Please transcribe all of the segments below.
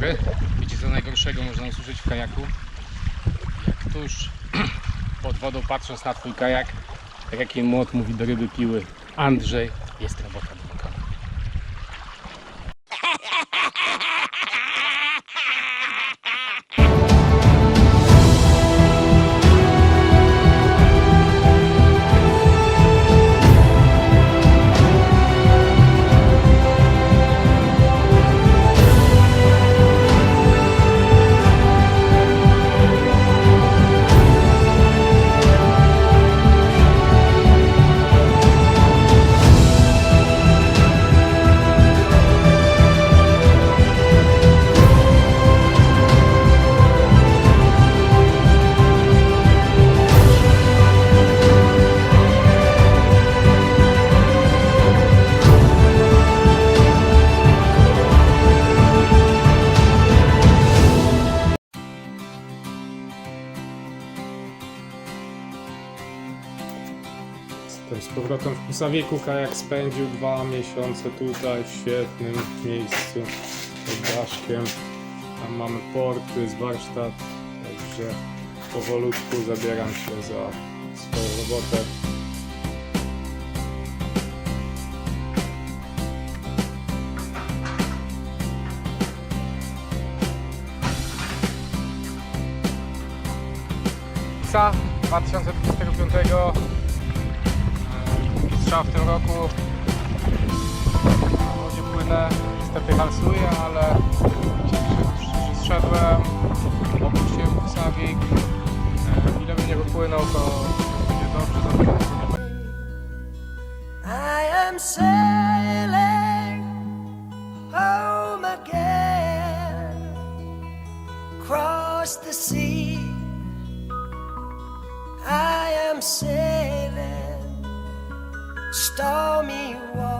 dobry. Wiecie co najgorszego można usłyszeć w kajaku? Jak tuż pod wodą patrząc na twój kajak, tak jak młot mówi do ryby piły. Andrzej, jest robota Z powrotem w Kusawiku. Kajak spędził dwa miesiące tutaj w świetnym miejscu pod daszkiem. Tam mamy porty, z warsztat, także powolutku zabieram się za swoją robotę. Psa 2025 strzał w tym roku na wodzie płynę, niestety halsuję, ale dzisiaj zszedłem, opuściłem Kusawik, E, ile bym nie wypłynął, to będzie dobrze, nie będzie. I am sailing home again across the sea. I am sailing stormy water.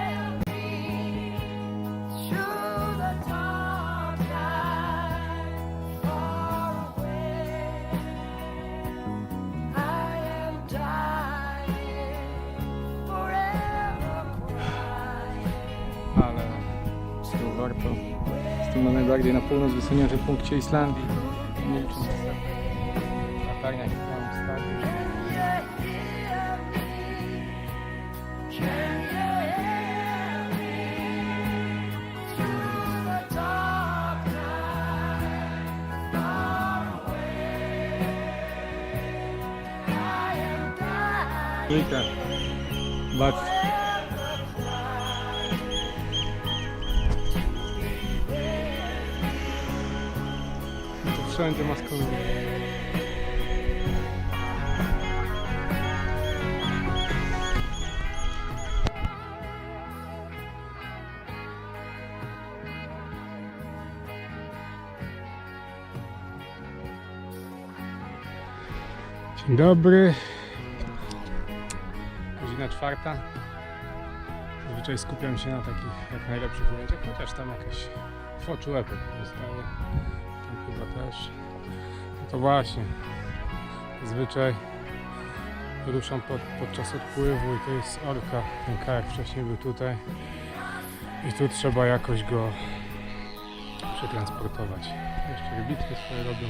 Na najbardziej na północ wysuniętym punkcie Islandii. Nie licząc latarniach, jak miałem wstawić. Can you Wszędzie maskują. Dzień dobry. Godzina czwarta. Zazwyczaj skupiam się na takich jak najlepszych ujęciach, chociaż tam jakaś foczułepek zostaje. Tam chyba też. No to właśnie. Zazwyczaj ruszam pod, podczas odpływu i to jest orka. Ten kajak wcześniej był tutaj. I tu trzeba jakoś go przetransportować. Jeszcze rybitki swoje robią.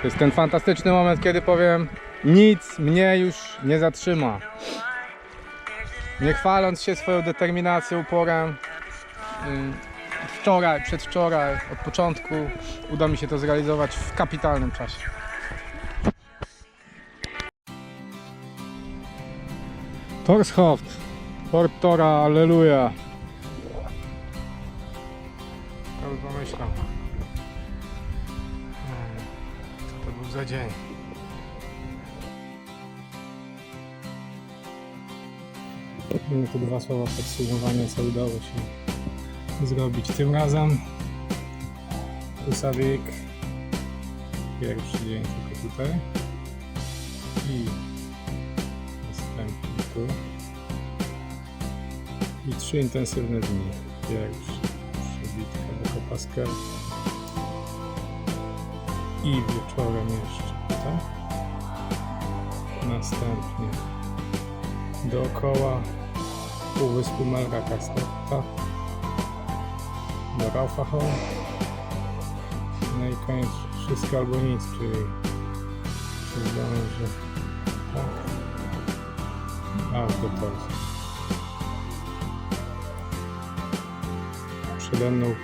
To jest ten fantastyczny moment, kiedy powiem nic mnie już nie zatrzyma. Nie chwaląc się swoją determinacją, uporem, wczoraj, przedwczoraj, od początku uda mi się to zrealizować w kapitalnym czasie. Torshoft, Port Tora, Alleluja. To za dzień? Mamy tu dwa słowa podsumowania, co udało się zrobić tym razem. Husawik. Pierwszy dzień tylko tutaj. I następny tu. I trzy intensywne dni. Pierwszy przebitka do Kopaskel. I wieczorem jeszcze, tak? Następnie. Dookoła półwyspu Melga Castetta do Raufachow no i koniec wszystko albo nic, czyli czy zdąży tak. Aż do Polski przede mną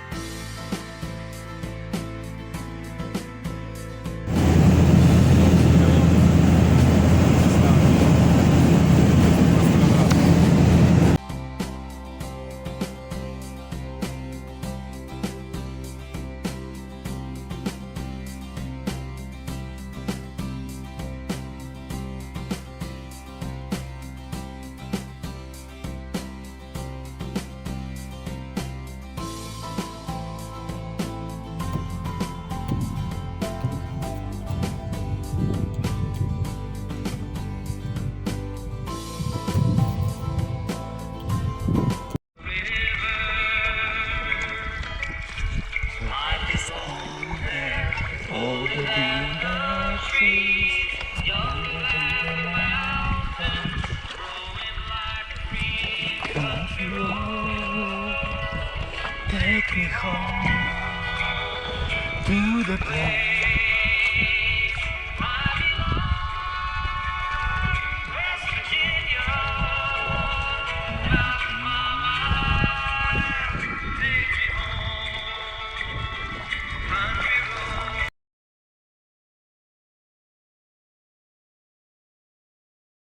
Take me home to the place